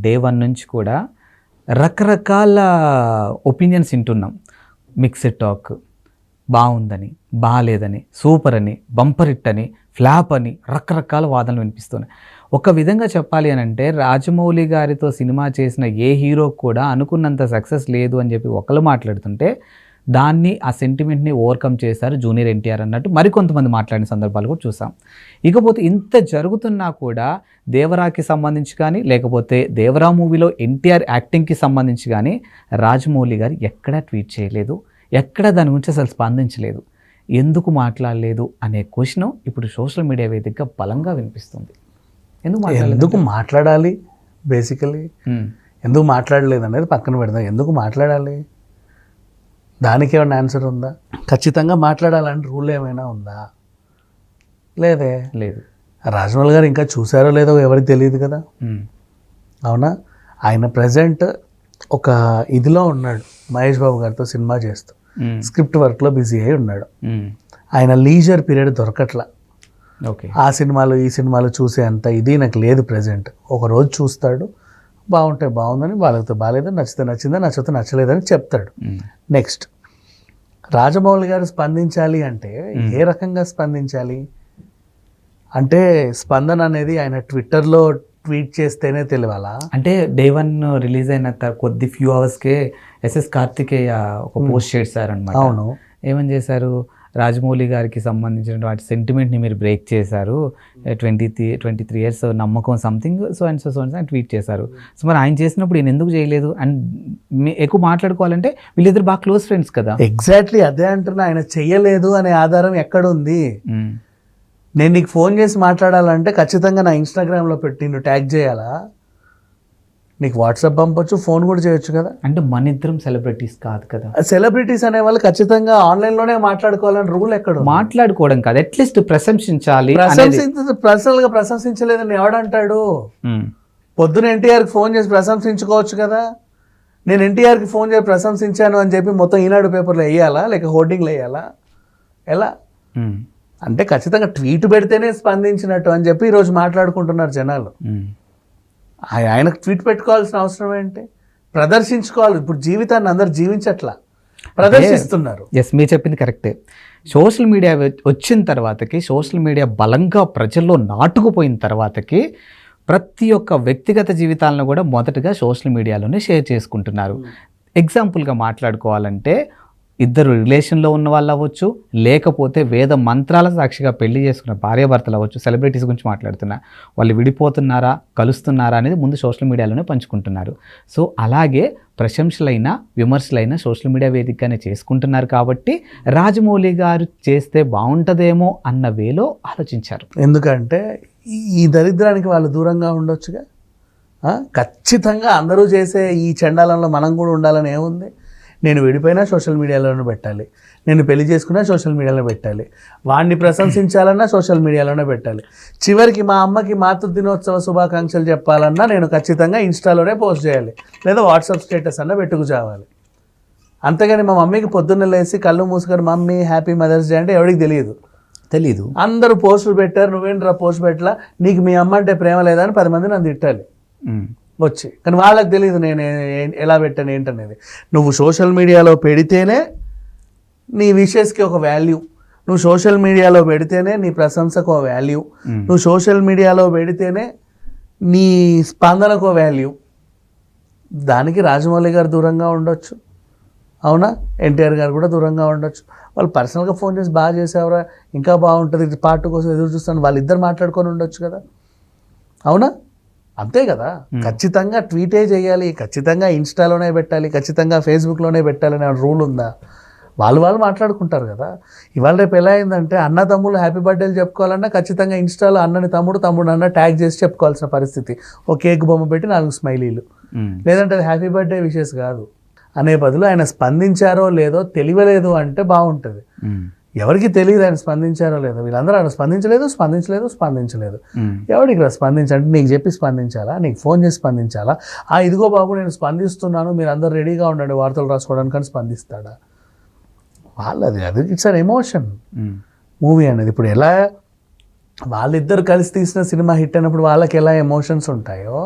Day one నుంచి కూడా రకరకాల ఒపీనియన్స్ వింటున్నాం. మిక్స్డ్ టాక్ బాగుందని బాగాలేదని సూపర్ అని బంపర్ ఇట్ అని ఫ్లాప్ అని రకరకాల వాదనలు వినిపిస్తున్నాయి. ఒక విధంగా చెప్పాలి అని అంటే రాజమౌళి గారితో సినిమా చేసిన ఏ హీరో కూడా అనుకున్నంత సక్సెస్ లేదు అని చెప్పి ఒకళ్ళు మాట్లాడుతుంటే దాన్ని ఆ సెంటిమెంట్ని ఓవర్కమ్ చేశారు జూనియర్ ఎన్టీఆర్ అన్నట్టు. మరికొంతమంది మాట్లాడిన సందర్భాలు కూడా చూసాం. ఇకపోతే ఇంత జరుగుతున్నా కూడా దేవరాకి సంబంధించి కానీ లేకపోతే దేవరా మూవీలో ఎన్టీఆర్ యాక్టింగ్కి సంబంధించి కానీ రాజమౌళి గారు ఎక్కడా ట్వీట్ చేయలేదు. ఎక్కడా దాని గురించి అసలు స్పందించలేదు. ఎందుకు మాట్లాడలేదు అనే క్వశ్చన్ ఇప్పుడు సోషల్ మీడియా వేదికగా బలంగా వినిపిస్తుంది. ఎందుకు ఎందుకు మాట్లాడాలి బేసికలీ ఎందుకు మాట్లాడలేదు అనేది పక్కన పెడదాం. ఎందుకు మాట్లాడాలి? దానికి ఏమైనా ఆన్సర్ ఉందా? ఖచ్చితంగా మాట్లాడాలని రూల్ ఏమైనా ఉందా? లేదే. లేదు. రాజమౌళి గారు ఇంకా చూసారో లేదో ఎవరికి తెలియదు కదా? అవునా? ఆయన ప్రజెంట్ ఒక ఇదిలో ఉన్నాడు మహేష్ బాబు గారితో సినిమా చేస్తూ. స్క్రిప్ట్ వర్క్లో బిజీ అయి ఉన్నాడు. ఆయన లీజర్ పీరియడ్ దొరకట్లా. ఓకే. ఆ సినిమాలు ఈ సినిమాలు చూసే అంత ఇది నాకు లేదు ప్రజెంట్. ఒక రోజు చూస్తాడు బాగుంటే బాగుందని బాగాలేకపోతే బాగాలేదు నచ్చితే నచ్చిందని నచ్చితే నచ్చలేదని చెప్తాడు. నెక్స్ట్ రాజమౌళి గారు స్పందించాలి అంటే ఏ రకంగా స్పందించాలి? అంటే స్పందన అనేది ఆయన ట్విట్టర్లో ట్వీట్ చేస్తేనే తెలియాలా? అంటే డే వన్ రిలీజ్ అయిన కొద్ది ఫ్యూ అవర్స్కే ఎస్ఎస్ కార్తికేయ ఒక పోస్ట్ చేశారనమాట అవును. ఏమని చేశారు? రాజమౌళి గారికి సంబంధించిన వాటి సెంటిమెంట్ని మీరు బ్రేక్ చేశారు. Twenty three twenty three years నమ్మకం something so and so so అని ట్వీట్ చేశారు. సో మరి ఆయన చేసినప్పుడు ఈయన ఎందుకు చేయలేదు? అండ్ ఎక్కువ మాట్లాడుకోవాలంటే వీళ్ళిద్దరు బాగా క్లోజ్ ఫ్రెండ్స్ కదా. ఎగ్జాక్ట్లీ అదే అంటున్నా. ఆయన చెయ్యలేదు అనే ఆధారం ఎక్కడుంది? మ్మ్. నేను నీకు ఫోన్ చేసి మాట్లాడాలంటే ఖచ్చితంగా నా ఇన్స్టాగ్రామ్లో పెట్టి నువ్వు ట్యాగ్ చేయాలా? నీకు వాట్సాప్ పంపొచ్చు ఫోన్ కూడా చేయొచ్చు కదా. అంటే మన ఇద్దరం సెలబ్రిటీస్ కాదు కదా. సెలబ్రిటీస్ అనే వాళ్ళు ఖచ్చితంగా ఆన్లైన్లోనే మాట్లాడుకోవాలని రూల్ ఎక్కడ మాట్లాడుకోవడం కాదు అట్లీస్ట్ ప్రశంసించాలి ప్రశంసించ పర్సనల్గా ప్రశంసించలేదని ఎవడంటాడు. పొద్దున ఎన్టీఆర్కి ఫోన్ చేసి ప్రశంసించుకోవచ్చు కదా. నేను ఎన్టీఆర్కి ఫోన్ చేసి ప్రశంసించాను అని చెప్పి మొత్తం ఈనాడు పేపర్లో వేయాలా? లేక హోర్డింగ్లో వేయాలా? ఎలా. అంటే ఖచ్చితంగా ట్వీట్ పెడితేనే స్పందించినట్టు అని చెప్పి ఈరోజు మాట్లాడుకుంటున్నారు జనాలు. ఆయనకు ట్వీట్ పెట్టుకోవాల్సిన అవసరం ఏంటి? ప్రదర్శించుకోవాలి. ఇప్పుడు జీవితాన్ని అందరు జీవించట్లా. ప్రదర్శిస్తున్నారు. ఎస్ మీరు చెప్పింది కరెక్టే సోషల్ మీడియా వచ్చిన తర్వాతకి సోషల్ మీడియా బలంగా ప్రజల్లో నాటుకుపోయిన తర్వాతకి ప్రతి ఒక్క వ్యక్తిగత జీవితాలను కూడా మొదటగా సోషల్ మీడియాలోనే షేర్ చేసుకుంటున్నారు. ఎగ్జాంపుల్గా మాట్లాడుకోవాలంటే ఇద్దరు రిలేషన్లో ఉన్న వాళ్ళు అవ్వచ్చు లేకపోతే వేద మంత్రాల సాక్షిగా పెళ్ళి చేసుకున్న భార్యాభర్తలు అవ్వచ్చు సెలబ్రిటీస్ గురించి మాట్లాడుతున్నా వాళ్ళు విడిపోతున్నారా కలుస్తున్నారా అనేది ముందు సోషల్ మీడియాలోనే పంచుకుంటున్నారు. సో అలాగే ప్రశంసలైన విమర్శలైన సోషల్ మీడియా వేదికగానే చేసుకుంటున్నారు కాబట్టి రాజమౌళి గారు చేస్తే బాగుంటుందేమో అన్న వేలో ఆలోచించారు. ఎందుకంటే ఈ- ఈ దరిద్రానికి వాళ్ళు దూరంగా ఉండొచ్చుగా? ఖచ్చితంగా అందరూ చేసే ఈ చండాలంలో మనం కూడా ఉండాలని ఏముంది? నేను విడిపోయినా సోషల్ మీడియాలోనే పెట్టాలి. నేను పెళ్ళి చేసుకున్నా సోషల్ మీడియాలో పెట్టాలి. వాడిని ప్రశంసించాలన్నా సోషల్ మీడియాలోనే పెట్టాలి. చివరికి మా అమ్మకి మాతృ దినోత్సవ శుభాకాంక్షలు చెప్పాలన్నా నేను ఖచ్చితంగా ఇన్స్టాలోనే పోస్ట్ చేయాలి. లేదా వాట్సాప్ స్టేటస్ అన్నా పెట్టుకు చావాలి. అంతేగాని మా మమ్మీకి పొద్దున్న లేసి కళ్ళు మూసుకొని మమ్మీ హ్యాపీ మదర్స్ డే అంటే ఎవరికి తెలియదు. తెలీదు. అందరూ పోస్టులు పెట్టారు నువ్వేంట్రా పోస్ట్ పెట్టలా? నీకు మీ అమ్మ అంటే ప్రేమ లేదా? అని పది మంది నన్ను తిట్టాలి. వచ్చి కానీ వాళ్ళకి తెలియదు నేను ఎలా పెట్టాను ఏంటనేది. నువ్వు సోషల్ మీడియాలో పెడితేనే నీ విషెస్కి ఒక వాల్యూ నువ్వు సోషల్ మీడియాలో పెడితేనే నీ ప్రశంసకు ఒక వాల్యూ. నువ్వు సోషల్ మీడియాలో పెడితేనే నీ స్పందనకు వాల్యూ దానికి రాజమౌళి గారు దూరంగా ఉండొచ్చు. అవునా? ఎన్టీఆర్ గారు కూడా దూరంగా ఉండొచ్చు. వాళ్ళు పర్సనల్గా ఫోన్ చేసి బాగా చేసేవరా? ఇంకా బాగుంటుంది. పార్ట్ కోసం ఎదురు చూస్తాను. వాళ్ళిద్దరు మాట్లాడుకొని ఉండొచ్చు కదా. అవునా? అంతే కదా. ఖచ్చితంగా ట్వీటే చేయాలి ఖచ్చితంగా ఇన్స్టాలోనే పెట్టాలి ఖచ్చితంగా ఫేస్బుక్లోనే పెట్టాలనే రూల్ ఉందా? వాళ్ళు వాళ్ళు మాట్లాడుకుంటారు కదా. ఇవాళ రేపు ఎలా అయిందంటే అన్న తమ్ముళ్ళు హ్యాపీ బర్త్డేలు చెప్పుకోవాలన్నా ఖచ్చితంగా ఇన్స్టాలో అన్నని తమ్ముడు తమ్ముడు అన్న ట్యాగ్ చేసి చెప్పుకోవాల్సిన పరిస్థితి. ఒక కేక్ బొమ్మ పెట్టి నాలుగు స్మైలీలు. లేదంటే అది హ్యాపీ బర్త్డే విషెస్ కాదు. అనే బదులు ఆయన స్పందించారో లేదో తెలియలేదు అంటే బాగుంటుంది. ఎవరికి తెలియదు ఆయన స్పందించారో లేదో వీళ్ళందరూ ఆయన స్పందించలేదు స్పందించలేదు స్పందించలేదు. ఎవడికి రా స్పందించండి? నీకు చెప్పి స్పందించాలా? నీకు ఫోన్ చేసి స్పందించాలా? ఆ ఇదిగో బాబు నేను స్పందిస్తున్నాను మీరు అందరు రెడీగా ఉండండి వార్తలు రాసుకోవడానికి స్పందిస్తాడా? వాళ్ళది అది ఇట్స్ అన్ ఎమోషన్ మూవీ అనేది ఇప్పుడు ఎలా వాళ్ళిద్దరు కలిసి తీసిన సినిమా హిట్ అయినప్పుడు వాళ్ళకి ఎలా ఎమోషన్స్ ఉంటాయో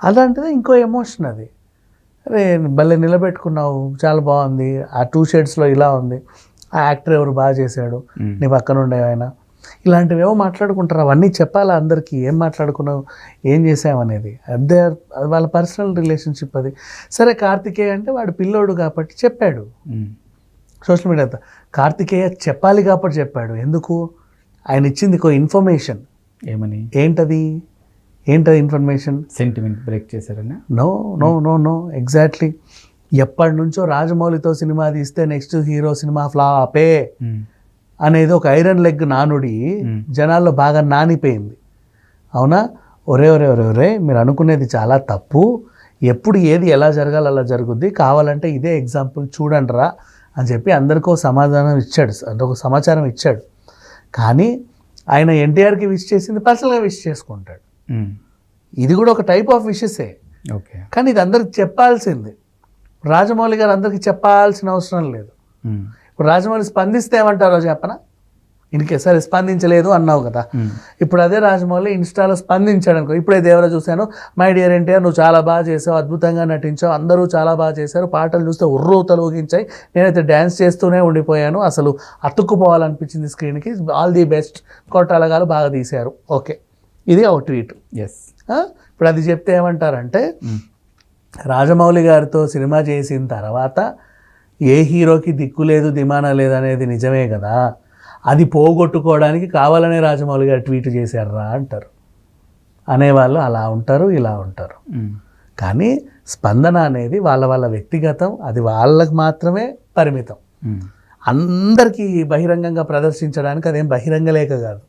అలాంటిది ఇంకో ఎమోషన్ అది. అరే భలే నిలబెట్టుకున్నావు చాలా బాగుంది ఆ టూ షేడ్స్లో ఇలా ఉంది. ఆ యాక్టర్ ఎవరు బాగా చేశాడు. నీ పక్కన ఉండే ఆయన. ఇలాంటివి ఏవో మాట్లాడుకుంటారు. అవన్నీ చెప్పాలా అందరికీ? ఏం మాట్లాడుకున్నావు? ఏం చేసామనేది అదే అది వాళ్ళ పర్సనల్ రిలేషన్షిప్ అది. సరే కార్తికేయ అంటే వాడు పిల్లోడు కాబట్టి చెప్పాడు. సోషల్ మీడియా కార్తికేయ చెప్పాలి కాబట్టి చెప్పాడు. ఎందుకు? ఆయన ఇచ్చింది ఒక ఇన్ఫర్మేషన్. ఏమని? ఏంటది? ఏంటది information? Sentiment break చేశారనా? No no no no. Exactly ఎప్పటి నుంచో రాజమౌళితో సినిమా తీస్తే నెక్స్ట్ హీరో సినిమా ఫ్లాపే. అనేది ఒక ఐరన్ లెగ్ నానుడి. జనాల్లో బాగా నానిపోయింది. అవునా? ఒరే ఒరే ఒరే ఒరే మీరు అనుకునేది చాలా తప్పు. ఎప్పుడు ఏది ఎలా జరగాలి అలా జరుగుద్ది. కావాలంటే ఇదే ఎగ్జాంపుల్ చూడండి రా అని చెప్పి అందరికీ సమాధానం ఇచ్చాడు. అంటే ఒక సమాచారం ఇచ్చాడు. కానీ ఆయన ఎన్టీఆర్కి విష్ చేసింది పర్సనల్గా విష్ చేసుకుంటాడు. ఇది కూడా ఒక టైప్ ఆఫ్ విషెసే ఓకే. కానీ ఇది అందరికి చెప్పాల్సింది. రాజమౌళి గారు అందరికీ చెప్పాల్సిన అవసరం లేదు. ఇప్పుడు రాజమౌళి స్పందిస్తే ఏమంటారో చెప్పనా? ఇంకే సరే స్పందించలేదు అన్నావు కదా. ఇప్పుడు అదే రాజమౌళి ఇన్స్టాలో స్పందించాడు అనుకో ఇప్పుడే దేవర చూశాను. మై డియర్ ఎన్టీఆర్ నువ్వు చాలా బాగా చేసావు అద్భుతంగా నటించావు అందరూ చాలా బాగా చేశారు పాటలు చూస్తే ఉర్రూ తొలగించాయి నేనైతే డ్యాన్స్ చేస్తూనే ఉండిపోయాను అసలు అతుక్కుపోవాలనిపించింది స్క్రీన్కి ఆల్ ది బెస్ట్ కొట్టాలగాలు బాగా తీశారు. ఓకే ఇది ఒక ట్వీట్ ఎస్? ఇప్పుడు అది చెప్తే ఏమంటారంటే. రాజమౌళి గారితో సినిమా చేసిన తర్వాత ఏ హీరోకి దిక్కు లేదు దిమానా లేదు అనేది నిజమే కదా. అది పోగొట్టుకోవడానికి కావాలనే రాజమౌళి గారు ట్వీట్ చేశారా అంటారు. అనేవాళ్ళు అలా ఉంటారు ఇలా ఉంటారు. కానీ స్పందన అనేది వాళ్ళ వాళ్ళ వ్యక్తిగతం అది వాళ్ళకి మాత్రమే పరిమితం. అందరికీ బహిరంగంగా ప్రదర్శించడానికి అదేం బహిరంగ లేఖ కాదు.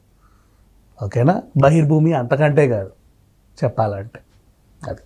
ఓకేనా? బహిర్భూమి అంతకంటే కాదు చెప్పాలంటే. అది.